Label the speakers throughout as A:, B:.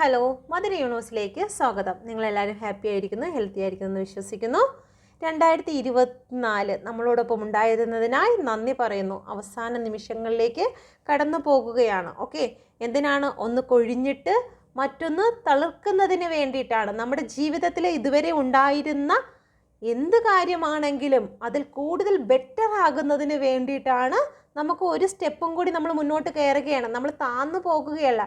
A: Hello mother യൂണിവേഴ്സിലേക്ക് സ്വാഗതം. നിങ്ങളെല്ലാവരും happy ആയിരിക്കുന്നു ഹെൽത്തി ആയിരിക്കുന്നു എന്ന് വിശ്വസിക്കുന്നു. രണ്ടായിരത്തി ഇരുപത്തിനാല് നമ്മളോടൊപ്പം ഉണ്ടായിരുന്നതിനായി നന്ദി പറയുന്നു. അവസാന നിമിഷങ്ങളിലേക്ക് കടന്നു പോകുകയാണ്. ഓക്കെ എന്തിനാണ് ഒന്ന് കൊഴിഞ്ഞിട്ട് മറ്റൊന്ന് തളിർക്കുന്നതിന് വേണ്ടിയിട്ടാണ്? നമ്മുടെ ജീവിതത്തിൽ ഇതുവരെ ഉണ്ടായിരുന്ന എന്ത് കാര്യമാണെങ്കിലും അതിൽ കൂടുതൽ ബെറ്റർ ആകുന്നതിന് വേണ്ടിയിട്ടാണ് നമുക്ക് ഒരു സ്റ്റെപ്പും കൂടി നമ്മൾ മുന്നോട്ട് കയറുകയാണ്. നമ്മൾ താന്നു പോകുകയല്ല.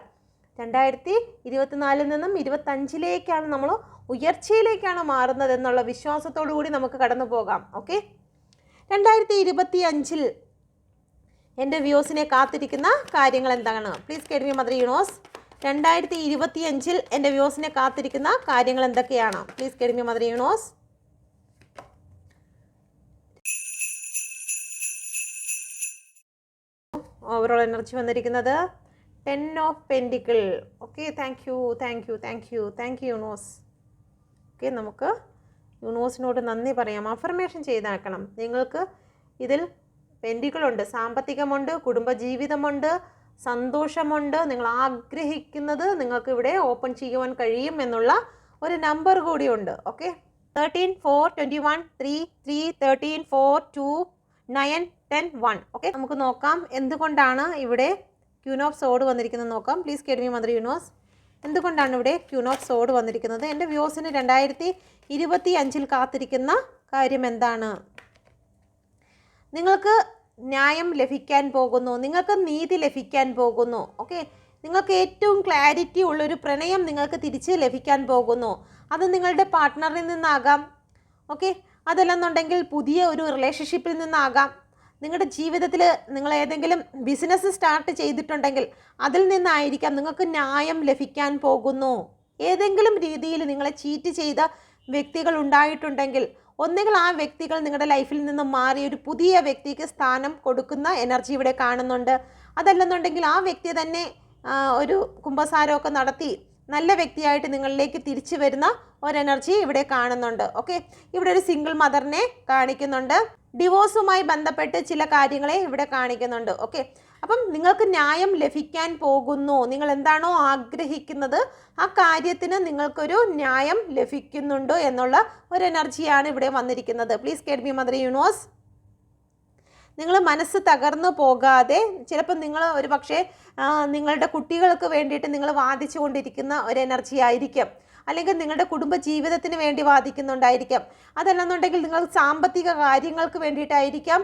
A: രണ്ടായിരത്തി ഇരുപത്തിനാലിൽ നിന്നും ഇരുപത്തഞ്ചിലേക്കാണ് നമ്മൾ ഉയർച്ചയിലേക്കാണ് മാറുന്നത് എന്നുള്ള വിശ്വാസത്തോടു കൂടി നമുക്ക് കടന്നു പോകാം. ഓക്കെ രണ്ടായിരത്തി ഇരുപത്തി അഞ്ചിൽ എന്റെ വ്യൂസിനെ കാത്തിരിക്കുന്ന കാര്യങ്ങൾ എന്താണ്? പ്ലീസ് കേഡ്മി മദർ യൂണോസ് രണ്ടായിരത്തി ഇരുപത്തി അഞ്ചിൽ എന്റെ വ്യൂസിനെ കാത്തിരിക്കുന്ന കാര്യങ്ങൾ എന്തൊക്കെയാണ്? Please guide me mother universe overall energy വന്നിരിക്കുന്നത് ten of pentacle okay thank you thank you thank you thank you universe okay നമുക്ക് യൂണോസിനോട് നന്ദി പറയാം. അഫർമേഷൻ ചെയ്താക്കണം. നിങ്ങൾക്ക് ഇതിൽ പെൻഡികളുണ്ട് സാമ്പത്തികമുണ്ട് കുടുംബജീവിതമുണ്ട് സന്തോഷമുണ്ട്. നിങ്ങൾ ആഗ്രഹിക്കുന്നത് നിങ്ങൾക്ക് ഇവിടെ ഓപ്പൺ ചെയ്യുവാൻ കഴിയും എന്നുള്ള ഒരു നമ്പർ കൂടിയുണ്ട് okay thirteen four twenty one three three thirteen four two nine ten one okay നമുക്ക് നോക്കാം. എന്തുകൊണ്ടാണ് ഇവിടെ ക്യൂൻ ഓഫ് സോഡ് വന്നിരിക്കുന്നത് നോക്കാം. പ്ലീസ് കേഡ്മി മന്ത്രി യൂണിവേഴ്സ്. എന്തുകൊണ്ടാണ് ഇവിടെ ക്യൂനോഫ് സോഡ് വന്നിരിക്കുന്നത്? എന്റെ വ്യൂസിന് രണ്ടായിരത്തി ഇരുപത്തി അഞ്ചിൽ കാത്തിരിക്കുന്ന കാര്യം എന്താണ്? നിങ്ങൾക്ക് ന്യായം ലഭിക്കാൻ പോകുന്നു. നിങ്ങൾക്ക് നീതി ലഭിക്കാൻ പോകുന്നു. ഓക്കെ നിങ്ങൾക്ക് ഏറ്റവും ക്ലാരിറ്റി ഉള്ളൊരു പ്രണയം നിങ്ങൾക്ക് തിരിച്ച് ലഭിക്കാൻ പോകുന്നു. അത് നിങ്ങളുടെ പാർട്ട്ണറിൽ നിന്നാകാം. ഓക്കെ അതല്ലെന്നുണ്ടെങ്കിൽ പുതിയ ഒരു റിലേഷൻഷിപ്പിൽ നിന്നാകാം. നിങ്ങളുടെ ജീവിതത്തിൽ നിങ്ങൾ ഏതെങ്കിലും ബിസിനസ് സ്റ്റാർട്ട് ചെയ്തിട്ടുണ്ടെങ്കിൽ അതിൽ നിന്നായിരിക്കാം നിങ്ങൾക്ക് ന്യായം ലഭിക്കാൻ പോകുന്നു. ഏതെങ്കിലും രീതിയിൽ നിങ്ങളെ ചീറ്റ് ചെയ്ത വ്യക്തികൾ ഉണ്ടായിട്ടുണ്ടെങ്കിൽ ഒന്നുകിൽ ആ വ്യക്തികൾ നിങ്ങളുടെ ലൈഫിൽ നിന്ന് മാറി ഒരു പുതിയ വ്യക്തിക്ക് സ്ഥാനം കൊടുക്കുന്ന എനർജി ഇവിടെ കാണുന്നുണ്ട്. അതല്ലെന്നുണ്ടെങ്കിൽ ആ വ്യക്തി തന്നെ ഒരു കുംഭസാരമൊക്കെ നടത്തി നല്ല വ്യക്തിയായിട്ട് നിങ്ങളിലേക്ക് തിരിച്ചു വരുന്ന ഒരു എനർജി ഇവിടെ കാണുന്നുണ്ട്. ഓക്കെ ഇവിടെ ഒരു സിംഗിൾ മദറിനെ കാണിക്കുന്നുണ്ട്. ഡിവോഴ്സുമായി ബന്ധപ്പെട്ട് ചില കാര്യങ്ങളെ ഇവിടെ കാണിക്കുന്നുണ്ട്. ഓക്കെ? അപ്പം നിങ്ങൾക്ക് ന്യായം ലഭിക്കാൻ പോകുന്നു. നിങ്ങൾ എന്താണോ ആഗ്രഹിക്കുന്നത് ആ കാര്യത്തിന് നിങ്ങൾക്കൊരു ന്യായം ലഭിക്കുന്നുണ്ടോ എന്നുള്ള ഒരു എനർജിയാണ് ഇവിടെ വന്നിരിക്കുന്നത്. Please guide me mother universe നിങ്ങൾ മനസ്സ് തകർന്നു പോകാതെ ചിലപ്പോൾ നിങ്ങൾ ഒരു പക്ഷേ നിങ്ങളുടെ കുട്ടികൾക്ക് വേണ്ടിയിട്ട് നിങ്ങൾ വാദിച്ചു കൊണ്ടിരിക്കുന്ന ഒരു എനർജി ആയിരിക്കും. അല്ലെങ്കിൽ നിങ്ങളുടെ കുടുംബ ജീവിതത്തിന് വേണ്ടി വാദിക്കുന്നുണ്ടായിരിക്കാം. അതല്ലെന്നുണ്ടെങ്കിൽ നിങ്ങൾ സാമ്പത്തിക കാര്യങ്ങൾക്ക് വേണ്ടിയിട്ടായിരിക്കാം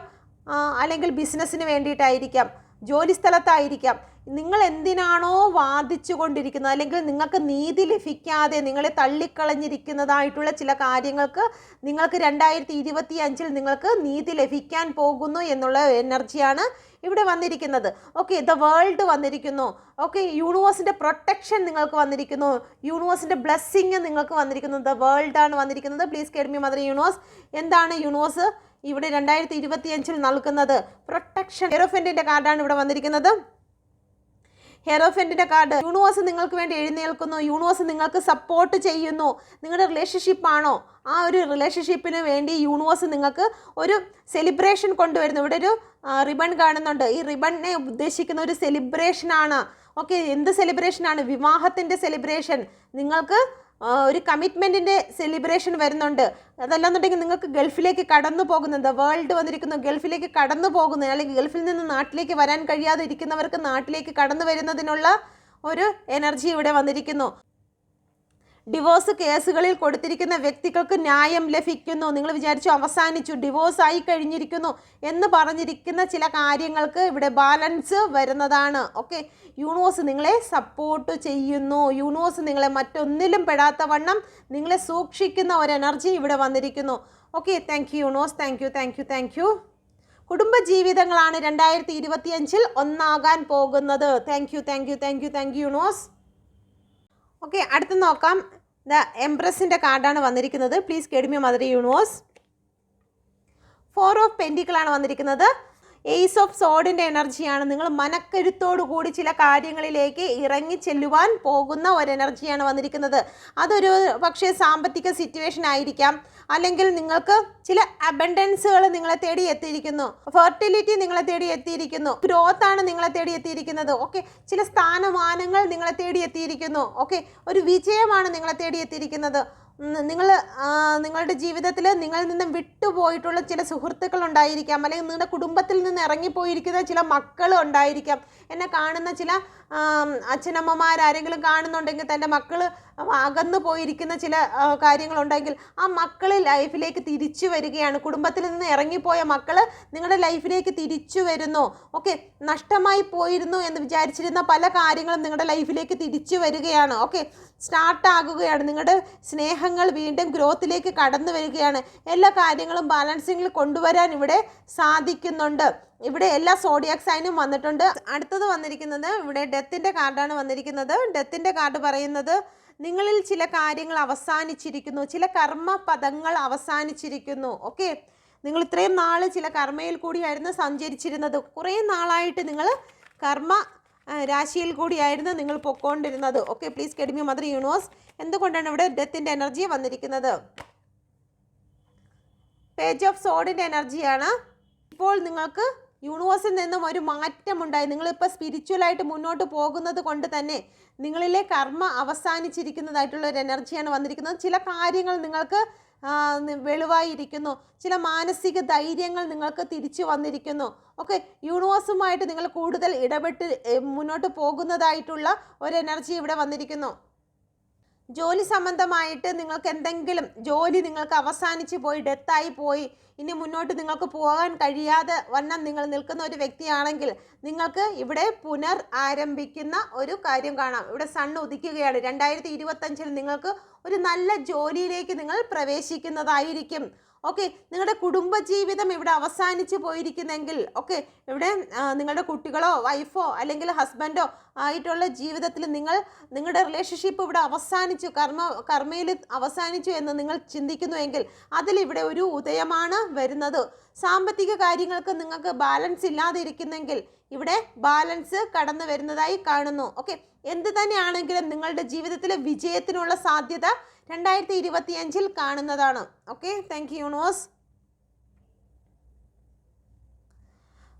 A: അല്ലെങ്കിൽ ബിസിനസ്സിന് വേണ്ടിയിട്ടായിരിക്കാം. ജോലി സ്ഥലത്തായിരിക്കാം നിങ്ങൾ എന്തിനാണോ വാദിച്ചു കൊണ്ടിരിക്കുന്നത് അല്ലെങ്കിൽ നിങ്ങൾക്ക് നീതി ലഭിക്കാതെ നിങ്ങളെ തള്ളിക്കളഞ്ഞിരിക്കുന്നതായിട്ടുള്ള ചില കാര്യങ്ങൾക്ക് നിങ്ങൾക്ക് രണ്ടായിരത്തി ഇരുപത്തി അഞ്ചിൽ നിങ്ങൾക്ക് നീതി ലഭിക്കാൻ പോകുന്നു എന്നുള്ള എനർജിയാണ് ഇവിടെ വന്നിരിക്കുന്നത്. ഓക്കെ ദ വേൾഡ് വന്നിരിക്കുന്നു. ഓക്കെ യൂണിവേഴ്സിന്റെ പ്രൊട്ടക്ഷൻ നിങ്ങൾക്ക് വന്നിരിക്കുന്നു. യൂണിവേഴ്സിന്റെ ബ്ലെസ്സിങ് നിങ്ങൾക്ക് വന്നിരിക്കുന്നു. ദ വേൾഡാണ് വന്നിരിക്കുന്നത്. Please guide me mother universe എന്താണ് യൂണിവേഴ്സ് ഇവിടെ രണ്ടായിരത്തി ഇരുപത്തി അഞ്ചിൽ നൽകുന്നത് പ്രൊട്ടക്ഷൻ ഹെറോഫെന്റിന്റെ കാർഡാണ് ഇവിടെ വന്നിരിക്കുന്നത്. ഹെറോഫെന്റിന്റെ കാർഡ്. യൂണിവേഴ്സ് നിങ്ങൾക്ക് വേണ്ടി എഴുന്നേൽക്കുന്നു. യൂണിവേഴ്സ് നിങ്ങൾക്ക് സപ്പോർട്ട് ചെയ്യുന്നു. നിങ്ങളുടെ റിലേഷൻഷിപ്പ് ആണോ? ആ ഒരു റിലേഷൻഷിപ്പിന് വേണ്ടി യൂണിവേഴ്സ് നിങ്ങൾക്ക് ഒരു സെലിബ്രേഷൻ കൊണ്ടുവരുന്നു. ഇവിടെ ഒരു റിബൺ കാണുന്നുണ്ട്. ഈ റിബണിനെ ഉദ്ദേശിക്കുന്ന ഒരു സെലിബ്രേഷനാണ് ഓക്കെ എന്ത് സെലിബ്രേഷനാണ് വിവാഹത്തിന്റെ സെലിബ്രേഷൻ നിങ്ങൾക്ക് ഒരു കമ്മിറ്റ്മെന്റിന്റെ സെലിബ്രേഷൻ വരുന്നുണ്ട്. അതല്ലാന്നുണ്ടെങ്കിൽ നിങ്ങൾക്ക് ഗൾഫിലേക്ക് കടന്നു പോകുന്നത് വേൾഡ് വന്നിരിക്കുന്നു ഗൾഫിലേക്ക് കടന്നു പോകുന്നത് അല്ലെങ്കിൽ ഗൾഫിൽ നിന്ന് നാട്ടിലേക്ക് വരാൻ കഴിയാതെ ഇരിക്കുന്നവർക്ക് നാട്ടിലേക്ക് കടന്നു വരുന്നതിനുള്ള ഒരു എനർജി ഇവിടെ വന്നിരിക്കുന്നു. ഡിവോഴ്സ് കേസുകളിൽ കൊടുത്തിരിക്കുന്ന വ്യക്തികൾക്ക് ന്യായം ലഭിക്കുന്നു. നിങ്ങൾ വിചാരിച്ചു അവസാനിച്ചു ഡിവോഴ്സ് ആയി കഴിഞ്ഞിരിക്കുന്നു എന്ന് പറഞ്ഞിരിക്കുന്ന ചില കാര്യങ്ങൾക്ക് ഇവിടെ ബാലൻസ് വരുന്നതാണ്. ഓക്കെ? യൂണിവേഴ്സ് നിങ്ങളെ സപ്പോർട്ട് ചെയ്യുന്നു. യൂണിവേഴ്സ് നിങ്ങളെ മറ്റൊന്നിലും പെടാത്ത വണ്ണം നിങ്ങളെ സൂക്ഷിക്കുന്ന ഒരു എനർജി ഇവിടെ വന്നിരിക്കുന്നു. Okay? Thank you universe. Thank you thank you thank you കുടുംബജീവിതങ്ങളാണ് രണ്ടായിരത്തി ഇരുപത്തിയഞ്ചിൽ ഒന്നാകാൻ പോകുന്നത്. Thank you thank you thank you thank you universe. Okay അടുത്ത് നോക്കാം. ദ എംപ്രസിന്റെ കാർഡാണ് വന്നിരിക്കുന്നത്. Please guide me mother universe four of പെന്റിക്കിളാണ് വന്നിരിക്കുന്നത്. എയ്സ് ഓഫ് സോഡിന്റെ എനർജിയാണ്. നിങ്ങൾ മനക്കരുത്തോടു കൂടി ചില കാര്യങ്ങളിലേക്ക് ഇറങ്ങി ചെല്ലുവാൻ പോകുന്ന ഒരു എനർജിയാണ് വന്നിരിക്കുന്നത്. അതൊരു പക്ഷേ സാമ്പത്തിക സിറ്റുവേഷൻ ആയിരിക്കാം. അല്ലെങ്കിൽ നിങ്ങൾക്ക് ചില അബൻഡൻസുകൾ നിങ്ങളെ തേടി എത്തിയിരിക്കുന്നു. ഫെർട്ടിലിറ്റി നിങ്ങളെ തേടി എത്തിയിരിക്കുന്നു. ഗ്രോത്ത് ആണ് നിങ്ങളെ തേടി എത്തിയിരിക്കുന്നത്. ഓക്കെ ചില സ്ഥാനമാനങ്ങൾ നിങ്ങളെ തേടി എത്തിയിരിക്കുന്നു. ഓക്കെ ഒരു വിജയമാണ് നിങ്ങളെ തേടി എത്തിയിരിക്കുന്നത്. നിങ്ങൾ നിങ്ങളുടെ ജീവിതത്തിൽ നിങ്ങളിൽ നിന്നും വിട്ടുപോയിട്ടുള്ള ചില സുഹൃത്തുക്കൾ ഉണ്ടായിരിക്കാം. അല്ലെങ്കിൽ നിങ്ങളുടെ കുടുംബത്തിൽ നിന്ന് ഇറങ്ങിപ്പോയിരിക്കുന്ന ചില മക്കൾ ഉണ്ടായിരിക്കാം. എന്നെ കാണുന്ന ചില അച്ഛനമ്മമാരാരെങ്കിലും കാണുന്നുണ്ടെങ്കിൽ തന്റെ മക്കൾ അകന്നു പോയിരിക്കുന്ന ചില കാര്യങ്ങളുണ്ടെങ്കിൽ ആ മക്കൾ ലൈഫിലേക്ക് തിരിച്ചു വരികയാണ്. കുടുംബത്തിൽ നിന്ന് ഇറങ്ങിപ്പോയ മക്കൾ നിങ്ങളുടെ ലൈഫിലേക്ക് തിരിച്ചു വരുന്നു. ഓക്കെ നഷ്ടമായി പോയിരുന്നു എന്ന് വിചാരിച്ചിരുന്ന പല കാര്യങ്ങളും നിങ്ങളുടെ ലൈഫിലേക്ക് തിരിച്ചു വരികയാണ്. ഓക്കെ സ്റ്റാർട്ടാകുകയാണ്. നിങ്ങളുടെ നിങ്ങളുടെ സ്നേഹങ്ങൾ വീണ്ടും ഗ്രോത്തിലേക്ക് കടന്നു വരികയാണ്. എല്ലാ കാര്യങ്ങളും ബാലൻസിങ്ങിൽ കൊണ്ടുവരാൻ ഇവിടെ സാധിക്കുന്നുണ്ട്. ഇവിടെ എല്ലാ സോഡിയാക് സൈനും വന്നിട്ടുണ്ട്. അടുത്തത് വന്നിരിക്കുന്നത് ഇവിടെ ഡെത്തിന്റെ കാർഡാണ് വന്നിരിക്കുന്നത്. ഡെത്തിന്റെ കാർഡ് പറയുന്നത് നിങ്ങളിൽ ചില കാര്യങ്ങൾ അവസാനിച്ചിരിക്കുന്നു. ചില കർമ്മ പദങ്ങൾ അവസാനിച്ചിരിക്കുന്നു. ഓക്കെ? നിങ്ങൾ ഇത്രയും നാൾ ചില കർമ്മയിൽ കൂടിയായിരുന്നു സഞ്ചരിച്ചിരുന്നത്. കുറേ നാളായിട്ട് നിങ്ങൾ കർമ്മ രാശിയിൽ കൂടിയായിരുന്നു നിങ്ങൾ പൊക്കോണ്ടിരുന്നത്. Okay please guide me mother universe എന്തുകൊണ്ടാണ് ഇവിടെ ഡെത്തിന്റെ എനർജി വന്നിരിക്കുന്നത്? പേജ് ഓഫ് സോഡിന്റെ എനർജിയാണ് ഇപ്പോൾ നിങ്ങൾക്ക് യൂണിവേഴ്സിൽ നിന്നും ഒരു മാറ്റമുണ്ടായി. നിങ്ങളിപ്പോൾ സ്പിരിച്വലായിട്ട് മുന്നോട്ട് പോകുന്നത് കൊണ്ട് തന്നെ നിങ്ങളിലെ കർമ്മ അവസാനിച്ചിരിക്കുന്നതായിട്ടുള്ള ഒരു എനർജിയാണ് വന്നിരിക്കുന്നത്. ചില കാര്യങ്ങൾ നിങ്ങൾക്ക് വെളിവായിരിക്കുന്നു. ചില മാനസിക ധൈര്യങ്ങൾ നിങ്ങൾക്ക് തിരിച്ചു വന്നിരിക്കുന്നു. ഓക്കെ യൂണിവേഴ്സുമായിട്ട് നിങ്ങൾ കൂടുതൽ ഇടപെട്ട് മുന്നോട്ട് പോകുന്നതായിട്ടുള്ള ഒരു എനർജി ഇവിടെ വന്നിരിക്കുന്നു. ജോലി സംബന്ധമായിട്ട് നിങ്ങൾക്ക് എന്തെങ്കിലും ജോലി നിങ്ങൾക്ക് അവസാനിച്ച് പോയി ഡെത്തായി പോയി ഇനി മുന്നോട്ട് നിങ്ങൾക്ക് പോകാൻ കഴിയാതെ വണ്ണം നിങ്ങൾ നിൽക്കുന്ന ഒരു വ്യക്തിയാണെങ്കിൽ നിങ്ങൾക്ക് ഇവിടെ പുനർ ആരംഭിക്കുന്ന ഒരു കാര്യം കാണാം. ഇവിടെ സൺ ഉദിക്കുകയാണ്. രണ്ടായിരത്തി ഇരുപത്തഞ്ചിൽ നിങ്ങൾക്ക് ഒരു നല്ല ജോലിയിലേക്ക് നിങ്ങൾ പ്രവേശിക്കുന്നതായിരിക്കും. ഓക്കെ നിങ്ങളുടെ കുടുംബജീവിതം ഇവിടെ അവസാനിച്ചു പോയിരിക്കുന്നെങ്കിൽ ഓക്കെ ഇവിടെ നിങ്ങളുടെ കുട്ടികളോ വൈഫോ അല്ലെങ്കിൽ ഹസ്ബൻഡോ ആയിട്ടുള്ള ജീവിതത്തിൽ നിങ്ങൾ നിങ്ങളുടെ റിലേഷൻഷിപ്പ് ഇവിടെ അവസാനിച്ചു കർമ്മ കർമ്മയിൽ അവസാനിച്ചു എന്ന് നിങ്ങൾ ചിന്തിക്കുന്നുവെങ്കിൽ അതിലിവിടെ ഒരു ഉദയമാണ് വരുന്നത്. സാമ്പത്തിക കാര്യങ്ങൾക്ക് നിങ്ങൾക്ക് ബാലൻസ് ഇല്ലാതിരിക്കുന്നെങ്കിൽ ഇവിടെ ബാലൻസ് കടന്നു വരുന്നതായി കാണുന്നു. ഓക്കെ എന്ത് തന്നെയാണെങ്കിലും നിങ്ങളുടെ ജീവിതത്തിലെ വിജയത്തിനുള്ള സാധ്യത രണ്ടായിരത്തി ഇരുപത്തിയഞ്ചിൽ കാണുന്നതാണ്. ഓക്കെ താങ്ക് യു യൂണിവേഴ്സ്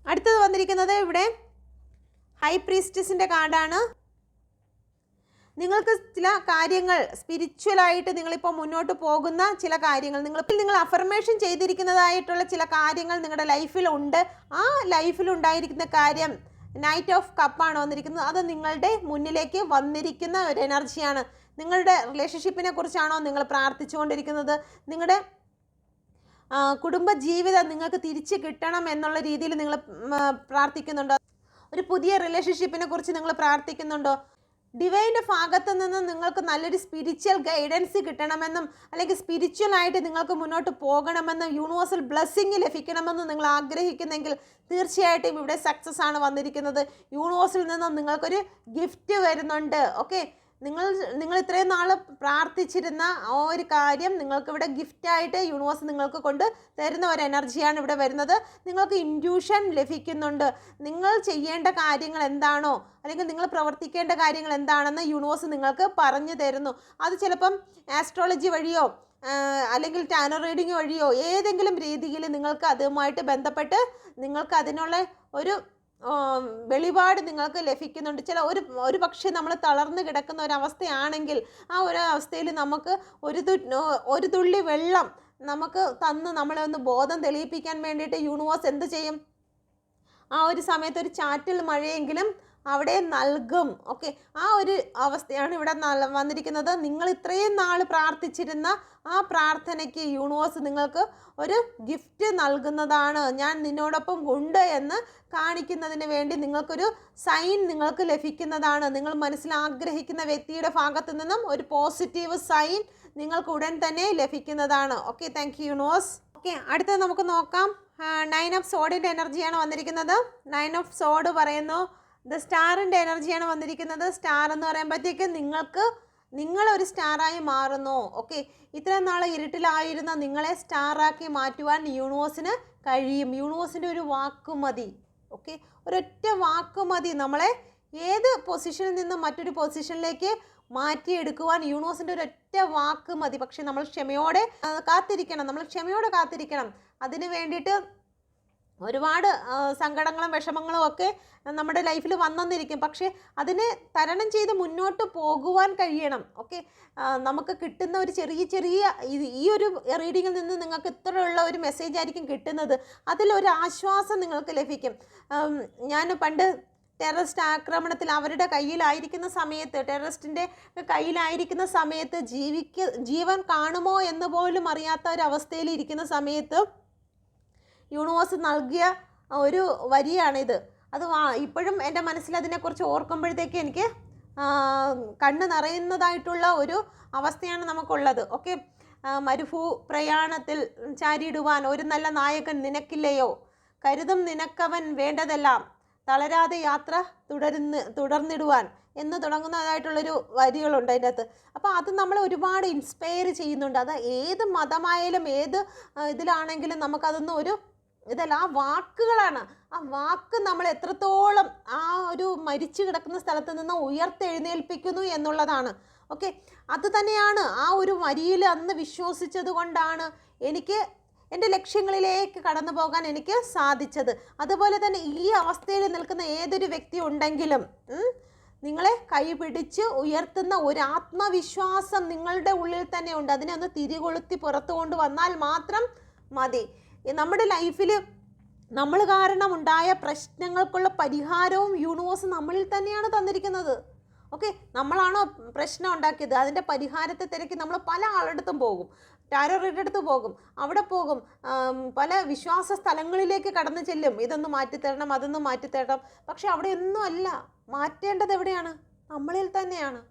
A: അടുത്തത് വന്നിരിക്കുന്നത് ഇവിടെ ഹൈ പ്രീസ്റ്റസിന്റെ കാർഡാണ്. നിങ്ങൾക്ക് ചില കാര്യങ്ങൾ സ്പിരിച്വലായിട്ട് നിങ്ങളിപ്പോൾ മുന്നോട്ട് പോകുന്ന ചില കാര്യങ്ങൾ നിങ്ങൾ നിങ്ങൾ അഫർമേഷൻ ചെയ്തിരിക്കുന്നതായിട്ടുള്ള ചില കാര്യങ്ങൾ നിങ്ങളുടെ ലൈഫിലുണ്ട് ആ ലൈഫിലുണ്ടായിരിക്കുന്ന കാര്യം നൈറ്റ് ഓഫ് കപ്പാണ് വന്നിരിക്കുന്നത്. അത് നിങ്ങളുടെ മുന്നിലേക്ക് വന്നിരിക്കുന്ന ഒരു എനർജിയാണ് നിങ്ങളുടെ റിലേഷൻഷിപ്പിനെ കുറിച്ചാണോ നിങ്ങൾ പ്രാർത്ഥിച്ചുകൊണ്ടിരിക്കുന്നത്? നിങ്ങളുടെ കുടുംബ ജീവിതം നിങ്ങൾക്ക് തിരിച്ച് കിട്ടണം എന്നുള്ള രീതിയിൽ നിങ്ങൾ പ്രാർത്ഥിക്കുന്നുണ്ടോ? ഒരു പുതിയ റിലേഷൻഷിപ്പിനെ കുറിച്ച് നിങ്ങൾ പ്രാർത്ഥിക്കുന്നുണ്ടോ? ഡിവൈന്റെ ഭാഗത്ത് നിന്ന് നിങ്ങൾക്ക് നല്ലൊരു സ്പിരിച്വൽ ഗൈഡൻസ് കിട്ടണമെന്നും അല്ലെങ്കിൽ സ്പിരിച്വൽ ആയിട്ട് നിങ്ങൾക്ക് മുന്നോട്ട് പോകണമെന്നും യൂണിവേഴ്സൽ ബ്ലെസ്സിങ് ലഭിക്കണമെന്നും നിങ്ങൾ ആഗ്രഹിക്കുന്നെങ്കിൽ തീർച്ചയായിട്ടും ഇവിടെ സക്സസ് ആണ് വന്നിരിക്കുന്നത്. യൂണിവേഴ്സിൽ നിന്നും നിങ്ങൾക്കൊരു ഗിഫ്റ്റ് വരുന്നുണ്ട്. ഓക്കെ നിങ്ങൾ നിങ്ങൾ ഇത്രയും നാൾ പ്രാർത്ഥിച്ചിരുന്ന ആ ഒരു കാര്യം നിങ്ങൾക്ക് ഇവിടെ ഗിഫ്റ്റായിട്ട് യൂണിവേഴ്സ് നിങ്ങൾക്ക് കൊണ്ട് തരുന്ന ഒരു എനർജിയാണ് ഇവിടെ വരുന്നത്. നിങ്ങൾക്ക് ഇൻഡ്യൂഷൻ ലഭിക്കുന്നുണ്ട്. നിങ്ങൾ ചെയ്യേണ്ട കാര്യങ്ങൾ എന്താണോ അല്ലെങ്കിൽ നിങ്ങൾ പ്രവർത്തിക്കേണ്ട കാര്യങ്ങൾ എന്താണെന്ന് യൂണിവേഴ്സ് നിങ്ങൾക്ക് പറഞ്ഞു തരുന്നു. അത് ചിലപ്പം ആസ്ട്രോളജി വഴിയോ അല്ലെങ്കിൽ ടാനോ റീഡിങ് വഴിയോ ഏതെങ്കിലും രീതിയിൽ നിങ്ങൾക്ക് അതുമായിട്ട് ബന്ധപ്പെട്ട് നിങ്ങൾക്ക് അതിനുള്ള ഒരു വെളിപാട് നിങ്ങൾക്ക് ലഭിക്കുന്നുണ്ട്. ചില ഒരു ഒരു പക്ഷേ നമ്മൾ തളർന്നു കിടക്കുന്ന ഒരവസ്ഥയാണെങ്കിൽ ആ ഒരു അവസ്ഥയിൽ നമുക്ക് ഒരു തു ഒരു തുള്ളി വെള്ളം നമുക്ക് തന്ന് നമ്മളെ ഒന്ന് ബോധം തെളിയിപ്പിക്കാൻ വേണ്ടിയിട്ട് യൂണിവേഴ്സ് എന്ത് ചെയ്യും? ആ ഒരു സമയത്ത് ഒരു ചാറ്റൽ മഴയെങ്കിലും അവിടെ നൽകും. ഓക്കെ. ആ ഒരു അവസ്ഥയാണ് ഇവിടെ വന്നിരിക്കുന്നത്. നിങ്ങൾ ഇത്രയും നാൾ പ്രാർത്ഥിച്ചിരുന്ന ആ പ്രാർത്ഥനയ്ക്ക് യൂണിവേഴ്സ് നിങ്ങൾക്ക് ഒരു ഗിഫ്റ്റ് നൽകുന്നതാണ്. ഞാൻ നിന്നോടൊപ്പം ഉണ്ട് എന്ന് കാണിക്കുന്നതിന് വേണ്ടി നിങ്ങൾക്കൊരു സൈൻ നിങ്ങൾക്ക് ലഭിക്കുന്നതാണ്. നിങ്ങൾ മനസ്സിൽ ആഗ്രഹിക്കുന്ന വ്യക്തിയുടെ ഭാഗത്തു നിന്നും ഒരു പോസിറ്റീവ് സൈൻ നിങ്ങൾക്ക് ഉടൻ തന്നെ ലഭിക്കുന്നതാണ്. Okay. Thank you universe. Okay. അടുത്തത് നമുക്ക് നോക്കാം. നയൻ ഓഫ് സോഡിന്റെ എനർജിയാണ് വന്നിരിക്കുന്നത്. നയൻ ഓഫ് സോഡ് പറയുന്നു ദ സ്റ്റാറിന്റെ എനർജിയാണ് വന്നിരിക്കുന്നത്. സ്റ്റാർ എന്ന് പറയുമ്പോഴത്തേക്ക് നിങ്ങൾക്ക് നിങ്ങളൊരു സ്റ്റാറായി മാറുന്നു. ഓക്കെ? ഇത്രയും നാൾ ഇരുട്ടിലായിരുന്ന നിങ്ങളെ സ്റ്റാറാക്കി മാറ്റുവാൻ യൂണിവേഴ്സിന് കഴിയും. യൂണിവേഴ്സിന്റെ ഒരു വാക്കുമതി. ഓക്കെ? ഒരൊറ്റ വാക്കുമതി നമ്മളെ ഏത് പൊസിഷനിൽ നിന്നും മറ്റൊരു പൊസിഷനിലേക്ക് മാറ്റിയെടുക്കുവാൻ യൂണിവേഴ്സിന്റെ ഒരൊറ്റ വാക്ക് മതി പക്ഷേ നമ്മൾ ക്ഷമയോടെ കാത്തിരിക്കണം. നമ്മൾ ക്ഷമയോടെ കാത്തിരിക്കണം. അതിന് വേണ്ടിയിട്ട് ഒരുപാട് സങ്കടങ്ങളും വിഷമങ്ങളും ഒക്കെ നമ്മുടെ ലൈഫിൽ വന്നെന്നിരിക്കും. പക്ഷേ അതിനെ തരണം ചെയ്ത് മുന്നോട്ട് പോകുവാൻ കഴിയണം. ഓക്കെ? നമുക്ക് കിട്ടുന്ന ഒരു ചെറിയ ചെറിയ ഈ ഒരു റീഡിങ്ങിൽ നിന്ന് നിങ്ങൾക്ക് ഇത്രയുള്ള ഒരു മെസ്സേജ് ആയിരിക്കും കിട്ടുന്നത്. അതിലൊരു ആശ്വാസം നിങ്ങൾക്ക് ലഭിക്കും. ഞാൻ പണ്ട് ടെററിസ്റ്റ് ആക്രമണത്തിൽ അവരുടെ കയ്യിലായിരിക്കുന്ന സമയത്ത് ടെററിസ്റ്റിന്റെ കയ്യിലായിരിക്കുന്ന സമയത്ത് ജീവിക്ക ജീവൻ കാണുമോ എന്ന് പോലും അറിയാത്ത ഒരു അവസ്ഥയിൽ ഇരിക്കുന്ന സമയത്ത് യൂണിവേഴ്സ് നൽകിയ ഒരു വരിയാണിത്. അത് ഇപ്പോഴും എന്റെ മനസ്സിൽ അതിനെക്കുറിച്ച് ഓർക്കുമ്പോഴത്തേക്ക് എനിക്ക് കണ്ണു കണ്ണ് നിറയുന്നതായിട്ടുള്ള ഒരു അവസ്ഥയാണ് നമുക്കുള്ളത്. ഓക്കെ മരുഭൂ പ്രയാണത്തിൽ ചാരിയിടുവാൻ ഒരു നല്ല നായകൻ നിനക്കില്ലയോ? കരുതും നിനക്കവൻ വേണ്ടതെല്ലാം. തളരാതെ യാത്ര തുടരുന്ന് തുടർന്നിടുവാൻ എന്ന് തുടങ്ങുന്നതായിട്ടുള്ളൊരു വരികളുണ്ട് അതിന്റെ അകത്ത് അപ്പോൾ അത് നമ്മളെ ഒരുപാട് ഇൻസ്പയർ ചെയ്യുന്നുണ്ട്. അത് ഏത് മതമായാലും ഏത് ഇതിലാണെങ്കിലും നമുക്കതൊന്നും ഒരു ഇതല്ല ആ വാക്കുകളാണ്. ആ വാക്ക് നമ്മൾ എത്രത്തോളം ആ ഒരു മരിച്ചു കിടക്കുന്ന സ്ഥലത്ത് നിന്ന് ഉയർത്തെഴുന്നേൽപ്പിക്കുന്നു എന്നുള്ളതാണ്. ഓക്കെ? അത് തന്നെയാണ് ആ ഒരു വരിയിൽ അന്ന് വിശ്വസിച്ചത് കൊണ്ടാണ് എനിക്ക് എന്റെ ലക്ഷ്യങ്ങളിലേക്ക് കടന്നു പോകാൻ എനിക്ക് സാധിച്ചത്. അതുപോലെ തന്നെ ഈ അവസ്ഥയിൽ നിൽക്കുന്ന ഏതൊരു വ്യക്തി ഉണ്ടെങ്കിലും നിങ്ങളെ കൈപിടിച്ച് ഉയർത്തുന്ന ഒരു ആത്മവിശ്വാസം നിങ്ങളുടെ ഉള്ളിൽ തന്നെ ഉണ്ട്. അതിനെ ഒന്ന് തിരികൊളുത്തി പുറത്തു കൊണ്ടുവന്നാൽ മാത്രം മതി. നമ്മുടെ ലൈഫിൽ നമ്മൾ കാരണം ഉണ്ടായ പ്രശ്നങ്ങൾക്കുള്ള പരിഹാരവും യൂണിവേഴ്സ് നമ്മളിൽ തന്നെയാണ് തന്നിരിക്കുന്നത്. ഓക്കെ? നമ്മളാണോ പ്രശ്നം ഉണ്ടാക്കിയത്? അതിന്റെ പരിഹാരത്തെ തിരക്കി നമ്മൾ പല ആളുടെ പോകും. ടാരോ അടുത്ത് പോകും. അവിടെ പോകും. പല വിശ്വാസ സ്ഥലങ്ങളിലേക്ക് കടന്നു ചെല്ലും. ഇതൊന്ന് മാറ്റിത്തരണം അതൊന്ന് മാറ്റിത്തരണം. പക്ഷെ അവിടെ ഒന്നും അല്ല. മാറ്റേണ്ടത് എവിടെയാണ്? നമ്മളിൽ തന്നെയാണ്.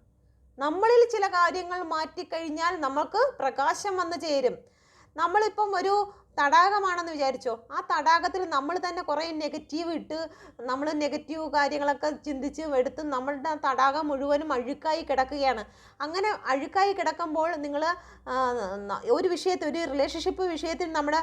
A: നമ്മളിൽ ചില കാര്യങ്ങൾ മാറ്റിക്കഴിഞ്ഞാൽ നമുക്ക് പ്രകാശം വന്നു ചേരും. നമ്മളിപ്പം ഒരു തടാകമാണെന്ന് വിചാരിച്ചോ? ആ തടാകത്തിൽ നമ്മൾ തന്നെ കുറേ നെഗറ്റീവ് ഇട്ട് നമ്മൾ നെഗറ്റീവ് കാര്യങ്ങളൊക്കെ ചിന്തിച്ച് എടുത്ത് നമ്മളുടെ തടാകം മുഴുവനും അഴുക്കായി കിടക്കുകയാണ്. അങ്ങനെ അഴുക്കായി കിടക്കുമ്പോൾ നിങ്ങൾ ഒരു വിഷയത്തിൽ ഒരു റിലേഷൻഷിപ്പ് വിഷയത്തിൽ നമ്മുടെ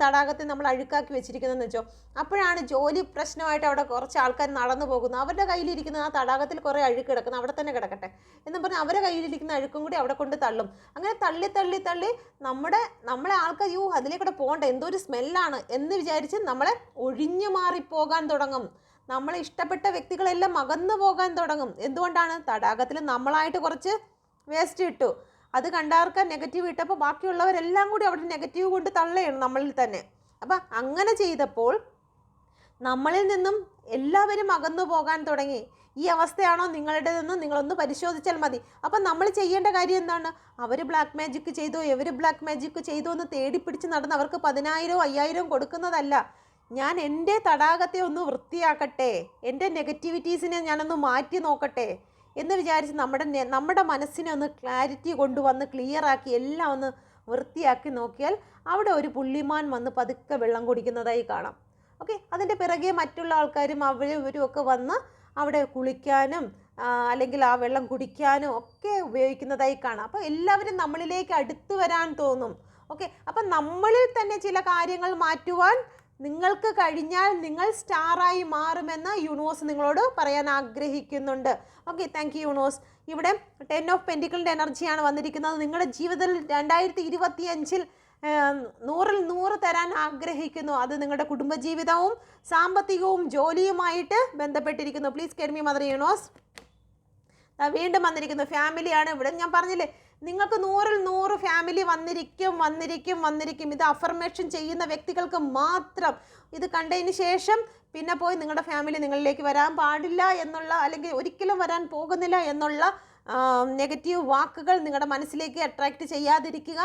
A: തടാകത്തെ നമ്മൾ അഴുക്കാക്കി വെച്ചിരിക്കുന്നതെന്ന് വെച്ചോ. അപ്പോഴാണ് ജോലി പ്രശ്നമായിട്ട് അവിടെ കുറച്ച് ആൾക്കാർ നടന്നു പോകുന്നത്. അവരുടെ കയ്യിലിരിക്കുന്ന ആ തടാകത്തിൽ കുറേ അഴുക്ക് കിടക്കുന്നു. അവിടെ തന്നെ കിടക്കട്ടെ. എന്ന് പറഞ്ഞാൽ അവരുടെ കയ്യിലിരിക്കുന്ന അഴുക്കും കൂടി അവിടെ കൊണ്ട് തള്ളും. അങ്ങനെ തള്ളി തള്ളി തള്ളി നമ്മുടെ നമ്മളെ ആൾക്കാർ യൂ അതിലേക്കൂടെ പോകണ്ട. എന്തോ ഒരു സ്മെല്ലാണ് എന്ന് വിചാരിച്ച് നമ്മളെ ഒഴിഞ്ഞു മാറിപ്പോകാൻ തുടങ്ങും. നമ്മളെ ഇഷ്ടപ്പെട്ട വ്യക്തികളെല്ലാം അകന്നു പോകാൻ തുടങ്ങും. എന്തുകൊണ്ടാണ്? തടാകത്തിൽ നമ്മളായിട്ട് കുറച്ച് വേസ്റ്റ് ഇട്ടു. അത് കണ്ടവർക്ക് നെഗറ്റീവ് ഇട്ടപ്പോൾ ബാക്കിയുള്ളവരെല്ലാം കൂടി അവിടെ നെഗറ്റീവ് കൊണ്ട് തള്ളയാണ് നമ്മളിൽ തന്നെ. അപ്പം അങ്ങനെ ചെയ്തപ്പോൾ നമ്മളിൽ നിന്നും എല്ലാവരും അകന്നു പോകാൻ തുടങ്ങി. ഈ അവസ്ഥയാണോ നിങ്ങളുടെ നിങ്ങളുടേതെന്ന് നിങ്ങളൊന്ന് പരിശോധിച്ചാൽ മതി. അപ്പം നമ്മൾ ചെയ്യേണ്ട കാര്യം എന്താണ്? അവർ ബ്ലാക്ക് മാജിക് ചെയ്തു എവർ ബ്ലാക്ക് മാജിക് ചെയ്തു എന്ന് തേടിപ്പിടിച്ച് നടന്ന് അവർക്ക് പതിനായിരവും അയ്യായിരവും കൊടുക്കുന്നതല്ല. ഞാൻ എന്റെ തടാകത്തെ ഒന്ന് വൃത്തിയാക്കട്ടെ. എന്റെ നെഗറ്റിവിറ്റീസിനെ ഞാനൊന്ന് മാറ്റി നോക്കട്ടെ. എന്ന് വിചാരിച്ച് നമ്മുടെ നമ്മുടെ മനസ്സിനെ ഒന്ന് ക്ലാരിറ്റി കൊണ്ടുവന്ന് ക്ലിയറാക്കി എല്ലാം ഒന്ന് വൃത്തിയാക്കി നോക്കിയാൽ അവിടെ ഒരു പുള്ളിമാൻ വന്ന് പതുക്കെ വെള്ളം കുടിക്കുന്നതായി കാണാം. ഓക്കെ അതിന്റെ പിറകെ മറ്റുള്ള ആൾക്കാരും അവരും ഇവരും ഒക്കെ വന്ന് അവിടെ കുളിക്കാനും അല്ലെങ്കിൽ ആ വെള്ളം കുടിക്കാനും ഒക്കെ ഉപയോഗിക്കുന്നതായി കാണാം. അപ്പോൾ എല്ലാവരും നമ്മളിലേക്ക് അടുത്തു വരാൻ തോന്നും. ഓക്കെ അപ്പം നമ്മളിൽ തന്നെ ചില കാര്യങ്ങൾ മാറ്റുവാൻ നിങ്ങൾക്ക് കഴിഞ്ഞാൽ നിങ്ങൾ സ്റ്റാറായി മാറുമെന്ന് യൂണിവേഴ്സ് നിങ്ങളോട് പറയാൻ ആഗ്രഹിക്കുന്നുണ്ട്. Okay thank you universe. ഇവിടെ ടെൻ ഓഫ് പെന്റിക്കിളിന്റെ എനർജിയാണ് വന്നിരിക്കുന്നത്. നിങ്ങളുടെ ജീവിതത്തിൽ രണ്ടായിരത്തി ഇരുപത്തി അഞ്ചിൽ നൂറിൽ നൂറ് തരാൻ ആഗ്രഹിക്കുന്നു. അത് നിങ്ങളുടെ കുടുംബജീവിതവും സാമ്പത്തികവും ജോലിയുമായിട്ട് ബന്ധപ്പെട്ടിരിക്കുന്നു. Please കെഡ്മി mother universe. ദാ വീണ്ടും വന്നിരിക്കുന്നു. ഫാമിലിയാണ് ഇവിടെ ഞാൻ പറഞ്ഞില്ലേ നിങ്ങൾക്ക് നൂറിൽ നൂറ് ഫാമിലി വന്നിരിക്കും വന്നിരിക്കും വന്നിരിക്കും. ഇത് അഫർമേഷൻ ചെയ്യുന്ന വ്യക്തികൾക്ക് മാത്രം ഇത് കണ്ടതിന് ശേഷം പിന്നെ പോയി നിങ്ങളുടെ ഫാമിലി നിങ്ങളിലേക്ക് വരാൻ പാടില്ല എന്നുള്ള അല്ലെങ്കിൽ ഒരിക്കലും വരാൻ പോകുന്നില്ല എന്നുള്ള നെഗറ്റീവ് വാക്കുകൾ നിങ്ങളുടെ മനസ്സിലേക്ക് അട്രാക്റ്റ് ചെയ്യാതിരിക്കുക.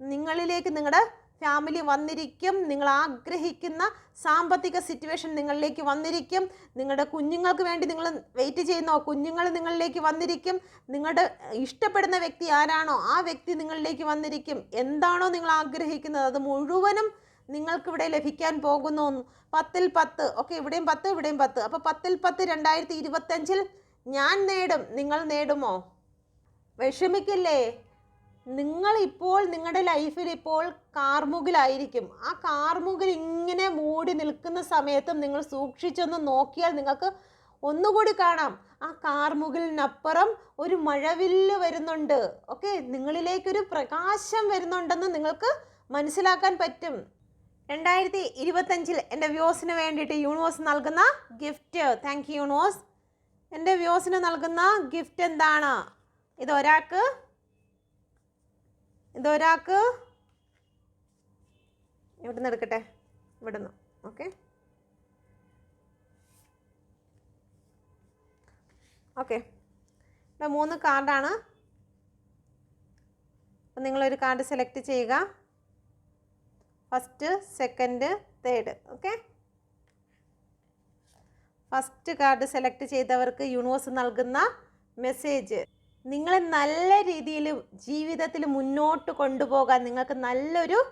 A: നിങ്ങളിലേക്ക് നിങ്ങളുടെ ഫാമിലി വന്നിരിക്കും. നിങ്ങൾ ആഗ്രഹിക്കുന്ന സാമ്പത്തിക സിറ്റുവേഷൻ നിങ്ങളിലേക്ക് വന്നിരിക്കും. നിങ്ങളുടെ കുഞ്ഞുങ്ങൾക്ക് വേണ്ടി നിങ്ങൾ വെയിറ്റ് ചെയ്യുന്നോ കുഞ്ഞുങ്ങൾ നിങ്ങളിലേക്ക് വന്നിരിക്കും. നിങ്ങളുടെ ഇഷ്ടപ്പെടുന്ന വ്യക്തി ആരാണോ ആ വ്യക്തി നിങ്ങളിലേക്ക് വന്നിരിക്കും. എന്താണോ നിങ്ങൾ ആഗ്രഹിക്കുന്നത്? അത് മുഴുവനും നിങ്ങൾക്കിവിടെ ലഭിക്കാൻ പോകുന്നു. പത്തിൽ പത്ത്. ഓക്കെ ഇവിടെയും പത്ത് ഇവിടെയും പത്ത്. അപ്പോൾ പത്തിൽ പത്ത് രണ്ടായിരത്തി ഇരുപത്തഞ്ചിൽ ഞാൻ നേടും. നിങ്ങൾ നേടുമോ? വിഷമിക്കില്ലേ? നിങ്ങൾ ഇപ്പോൾ നിങ്ങളുടെ ലൈഫിൽ ഇപ്പോൾ കാർമുകിലായിരിക്കും. ആ കാർമുകിൽ ഇങ്ങനെ മൂടി നിൽക്കുന്ന സമയത്തും നിങ്ങൾ സൂക്ഷിച്ചൊന്ന് നോക്കിയാൽ നിങ്ങൾക്ക് ഒന്നുകൂടി കാണാം. ആ കാർമുകിലിനപ്പുറം ഒരു മഴവില്ല് വരുന്നുണ്ട്. ഓക്കെ? നിങ്ങളിലേക്കൊരു പ്രകാശം വരുന്നുണ്ടെന്ന് നിങ്ങൾക്ക് മനസ്സിലാക്കാൻ പറ്റും. രണ്ടായിരത്തി ഇരുപത്തഞ്ചിൽ എന്റെ വ്യൂസിന് വേണ്ടിയിട്ട് യൂണിവേഴ്സ് നൽകുന്ന ഗിഫ്റ്റ്. Thank you universe. എന്റെ വ്യൂസിന് നൽകുന്ന ഗിഫ്റ്റ് എന്താണ്? ഇത് ഒരാൾക്ക് ഇതൊരാൾക്ക് ഇവിടുന്ന് എടുക്കട്ടെ? ഇവിടുന്ന്. ഓക്കെ. ഓക്കെ. ഇവിടെ മൂന്ന് കാർഡാണ്. അപ്പം നിങ്ങളൊരു കാർഡ് സെലക്ട് ചെയ്യുക. First second third. Okay. First card select ചെയ്തവർക്ക് യൂണിവേഴ്സ് നൽകുന്ന മെസ്സേജ്. നിങ്ങളെ നല്ല രീതിയിൽ ജീവിതത്തിൽ മുന്നോട്ട് കൊണ്ടുപോകാൻ നിങ്ങൾക്ക് നല്ലൊരു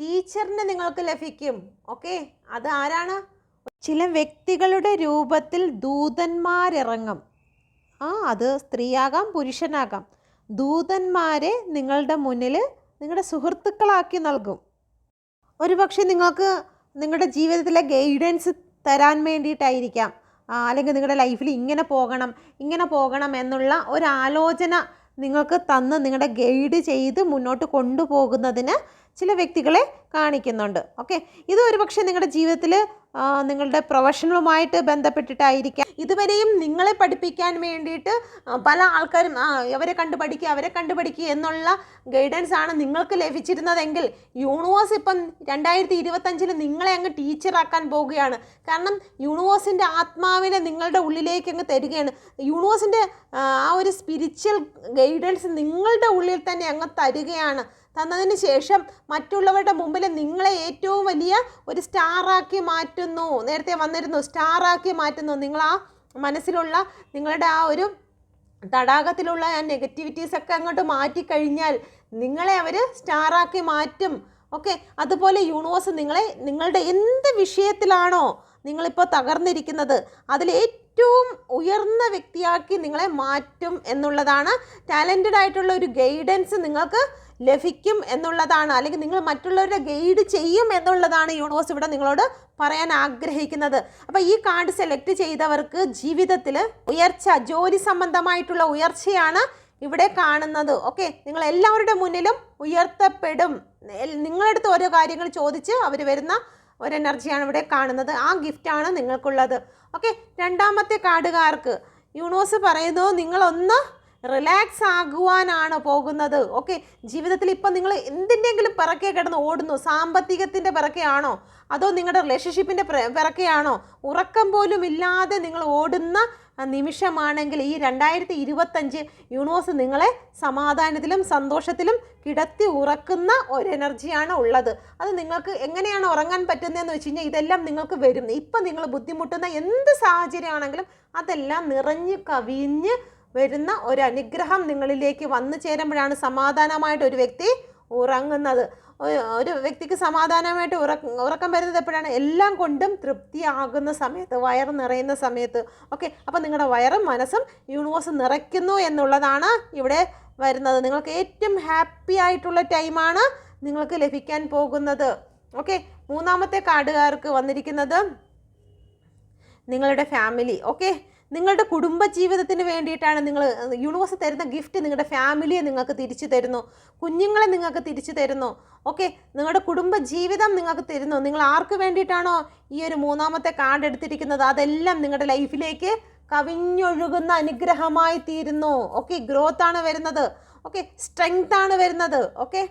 A: ടീച്ചറിനെ നിങ്ങൾക്ക് ലഭിക്കും. ഓക്കെ? അത് ആരാണ്? ചില വ്യക്തികളുടെ രൂപത്തിൽ ദൂതന്മാരിറങ്ങും. ആ അത് സ്ത്രീയാകാം പുരുഷനാകാം. ദൂതന്മാരെ നിങ്ങളുടെ മുന്നിൽ നിങ്ങളുടെ സുഹൃത്തുക്കളാക്കി നൽകും. ഒരുപക്ഷെ നിങ്ങൾക്ക് നിങ്ങളുടെ ജീവിതത്തിലെ ഗൈഡൻസ് തരാൻ വേണ്ടിയിട്ടായിരിക്കാം. അല്ലെങ്കിൽ നിങ്ങളുടെ ലൈഫിൽ ഇങ്ങനെ പോകണം ഇങ്ങനെ പോകണം എന്നുള്ള ഒരു ആലോചന നിങ്ങൾക്ക് തന്ന് നിങ്ങളുടെ ഗൈഡ് ചെയ്ത് മുന്നോട്ട് കൊണ്ടുപോകുന്നതിന് ചില വ്യക്തികളെ കാണിക്കുന്നുണ്ട്. ഓക്കെ? ഇത് ഒരുപക്ഷെ നിങ്ങളുടെ ജീവിതത്തിൽ നിങ്ങളുടെ പ്രൊഫഷണലുമായിട്ട് ബന്ധപ്പെട്ടിട്ടായിരിക്കാം. ഇതുവരെയും നിങ്ങളെ പഠിപ്പിക്കാൻ വേണ്ടിയിട്ട് പല ആൾക്കാരും ആ അവരെ കണ്ടു പഠിക്കുക അവരെ കണ്ടു പഠിക്കുക എന്നുള്ള ഗൈഡൻസ് ആണ് നിങ്ങൾക്ക് ലഭിച്ചിരുന്നതെങ്കിൽ യൂണിവേഴ്സ് ഇപ്പം രണ്ടായിരത്തി ഇരുപത്തഞ്ചിൽ നിങ്ങളെ അങ്ങ് ടീച്ചറാക്കാൻ പോവുകയാണ്. കാരണം യൂണിവേഴ്സിന്റെ ആത്മാവിനെ നിങ്ങളുടെ ഉള്ളിലേക്ക് അങ്ങ് തരികയാണ്. യൂണിവേഴ്സിന്റെ ആ ഒരു സ്പിരിച്വൽ ഗൈഡൻസ് നിങ്ങളുടെ ഉള്ളിൽ തന്നെ അങ്ങ് തരികയാണ്. തന്നതിന് ശേഷം മറ്റുള്ളവരുടെ മുമ്പിൽ നിങ്ങളെ ഏറ്റവും വലിയ ഒരു സ്റ്റാറാക്കി മാറ്റുന്നു. നേരത്തെ വന്നിരുന്നു സ്റ്റാറാക്കി മാറ്റുന്നു. നിങ്ങൾ ആ മനസ്സിലുള്ള നിങ്ങളുടെ ആ ഒരു തടാകത്തിലുള്ള ആ നെഗറ്റിവിറ്റീസ് ഒക്കെ അങ്ങോട്ട് മാറ്റിക്കഴിഞ്ഞാൽ നിങ്ങളെ അവർ സ്റ്റാറാക്കി മാറ്റും. ഓക്കെ അതുപോലെ യൂണിവേഴ്സ് നിങ്ങളെ നിങ്ങളുടെ എന്ത് വിഷയത്തിലാണോ നിങ്ങളിപ്പോൾ തകർന്നിരിക്കുന്നത് അതിൽ ഏറ്റവും ഉയർന്ന വ്യക്തിയാക്കി നിങ്ങളെ മാറ്റും എന്നുള്ളതാണ് ടാലന്റഡ് ആയിട്ടുള്ള ഒരു ഗൈഡൻസ് നിങ്ങൾക്ക് ലഭിക്കും എന്നുള്ളതാണ് അല്ലെങ്കിൽ നിങ്ങൾ മറ്റുള്ളവരെ ഗൈഡ് ചെയ്യും എന്നുള്ളതാണ് യൂണിവേഴ്സ് ഇവിടെ നിങ്ങളോട് പറയാൻ ആഗ്രഹിക്കുന്നത്. അപ്പോൾ ഈ കാർഡ് സെലക്ട് ചെയ്തവർക്ക് ജീവിതത്തിൽ ഉയർച്ച ജോലി സംബന്ധമായിട്ടുള്ള ഉയർച്ചയാണ് ഇവിടെ കാണുന്നത്. ഓക്കെ നിങ്ങൾ എല്ലാവരുടെ മുന്നിലും ഉയർത്തപ്പെടും. നിങ്ങളടുത്ത് ഓരോ കാര്യങ്ങൾ ചോദിച്ച് അവർ വരുന്ന ഒരു എനർജിയാണ് ഇവിടെ കാണുന്നത്. ആ ഗിഫ്റ്റാണ് നിങ്ങൾക്കുള്ളത്. ഓക്കെ രണ്ടാമത്തെ കാർഡുകാർക്ക് യൂണിവേഴ്സ് പറയുന്നു നിങ്ങളൊന്ന് റിലാക്സ് ആകുവാനാണ് പോകുന്നത്. ഓക്കെ ജീവിതത്തിൽ ഇപ്പം നിങ്ങൾ എന്തിന്റെങ്കിലും പിറക്കെ കിടന്ന് ഓടുന്നു. സാമ്പത്തികത്തിന്റെ പിറക്കെയാണോ അതോ നിങ്ങളുടെ റിലേഷൻഷിപ്പിന്റെ പിറക്കെയാണോ ഉറക്കം പോലും ഇല്ലാതെ നിങ്ങൾ ഓടുന്ന നിമിഷമാണെങ്കിൽ ഈ രണ്ടായിരത്തി ഇരുപത്തഞ്ച് യൂണിവേഴ്സ് നിങ്ങളെ സമാധാനത്തിലും സന്തോഷത്തിലും കിടത്തി ഉറക്കുന്ന ഒരു എനർജിയാണ് ഉള്ളത്. അത് നിങ്ങൾക്ക് എങ്ങനെയാണ് ഉറങ്ങാൻ പറ്റുന്നതെന്ന് വെച്ച് കഴിഞ്ഞാൽ ഇതെല്ലാം നിങ്ങൾക്ക് വരും. ഇപ്പം നിങ്ങൾ ബുദ്ധിമുട്ടുന്ന എന്ത് സാഹചര്യമാണെങ്കിലും അതെല്ലാം നിറഞ്ഞ് കവിഞ്ഞ് വരുന്ന ഒരു അനുഗ്രഹം നിങ്ങളിലേക്ക് വന്നു ചേരുമ്പോഴാണ് സമാധാനമായിട്ട് ഒരു വ്യക്തി ഉറങ്ങുന്നത്. ഒരു- വ്യക്തിക്ക് സമാധാനമായിട്ട് ഉറക്ക വരുന്നത് എപ്പോഴാണ്? എല്ലാം കൊണ്ടും തൃപ്തിയാകുന്ന സമയത്ത് വയറ് നിറയുന്ന സമയത്ത്. ഓക്കെ അപ്പോൾ നിങ്ങളുടെ വയറും മനസ്സും യൂണിവേഴ്സ് നിറയ്ക്കുന്നു എന്നുള്ളതാണ് ഇവിടെ വരുന്നത്. നിങ്ങൾക്ക് ഏറ്റവും ഹാപ്പി ആയിട്ടുള്ള ടൈമാണ് നിങ്ങൾക്ക് ലഭിക്കാൻ പോകുന്നത്. ഓക്കെ മൂന്നാമത്തെ കാർഡുകാർക്ക് വന്നിരിക്കുന്നത് നിങ്ങളുടെ ഫാമിലി. ഓക്കെ നിങ്ങളുടെ കുടുംബ ജീവിതത്തിന് വേണ്ടിയിട്ടാണ് നിങ്ങൾ യൂണിവേഴ്സ് തരുന്ന ഗിഫ്റ്റ് നിങ്ങളുടെ ഫാമിലിയെ നിങ്ങൾക്ക് തിരിച്ചു തരുന്നു കുഞ്ഞുങ്ങളെ നിങ്ങൾക്ക് തിരിച്ചു തരുന്നു. ഓക്കെ നിങ്ങളുടെ കുടുംബ ജീവിതം നിങ്ങൾക്ക് തരുന്നു. നിങ്ങൾ ആർക്ക് വേണ്ടിയിട്ടാണോ ഈ ഒരു മൂന്നാമത്തെ കാർഡ് എടുത്തിരിക്കുന്നത്? അതെല്ലാം നിങ്ങളുടെ ലൈഫിലേക്ക് കവിഞ്ഞൊഴുകുന്ന അനുഗ്രഹമായി തീരുന്നു. ഓക്കെ ഗ്രോത്ത് ആണ് വരുന്നത്. ഓക്കെ സ്ട്രെങ്ത് ആണ് വരുന്നത്. ഓക്കെ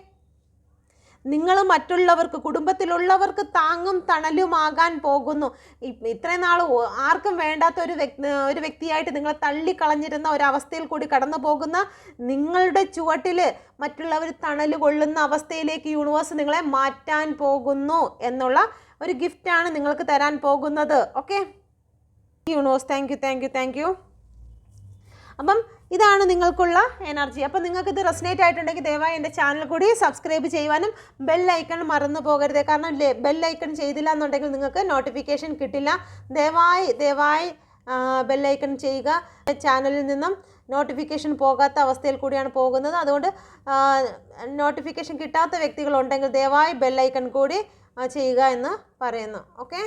A: നിങ്ങൾ മറ്റുള്ളവർക്ക് കുടുംബത്തിലുള്ളവർക്ക് താങ്ങും തണലുമാകാൻ പോകുന്നു. ഇത്രയും നാൾ ആർക്കും വേണ്ടാത്ത ഒരു വ്യക്തി ഒരു വ്യക്തിയായിട്ട് നിങ്ങളെ തള്ളിക്കളഞ്ഞിരുന്ന ഒരവസ്ഥയിൽ കൂടി കടന്നു പോകുന്ന നിങ്ങളുടെ ചുവട്ടിൽ മറ്റുള്ളവർ തണൽ കൊള്ളുന്ന അവസ്ഥയിലേക്ക് യൂണിവേഴ്സ് നിങ്ങളെ മാറ്റാൻ പോകുന്നു എന്നുള്ള ഒരു ഗിഫ്റ്റാണ് നിങ്ങൾക്ക് തരാൻ പോകുന്നത്. Okay? Universe thank you thank you thank you അപ്പം ഇതാണ് നിങ്ങൾക്കുള്ള എനർജി. അപ്പം നിങ്ങൾക്ക് ഇത് റെസിനേറ്റ് ആയിട്ടുണ്ടെങ്കിൽ ദയവായി എന്റെ ചാനൽ കൂടി സബ്സ്ക്രൈബ് ചെയ്യുവാനും ബെൽ ഐക്കൺ മറന്നു പോകരുത്. കാരണം ബെൽ ഐക്കൺ ചെയ്തില്ല എന്നുണ്ടെങ്കിൽ നിങ്ങൾക്ക് നോട്ടിഫിക്കേഷൻ കിട്ടില്ല. ദയവായി ദയവായി ബെൽ ഐക്കൺ ചെയ്യുക. ചാനലിൽ നിന്നും നോട്ടിഫിക്കേഷൻ പോകാത്ത അവസ്ഥയിൽ കൂടിയാണ് പോകുന്നത്. അതുകൊണ്ട് നോട്ടിഫിക്കേഷൻ കിട്ടാത്ത വ്യക്തികളുണ്ടെങ്കിൽ ദയവായി ഐക്കൺ കൂടി ചെയ്യുക എന്ന് പറയുന്നു. ഓക്കെ?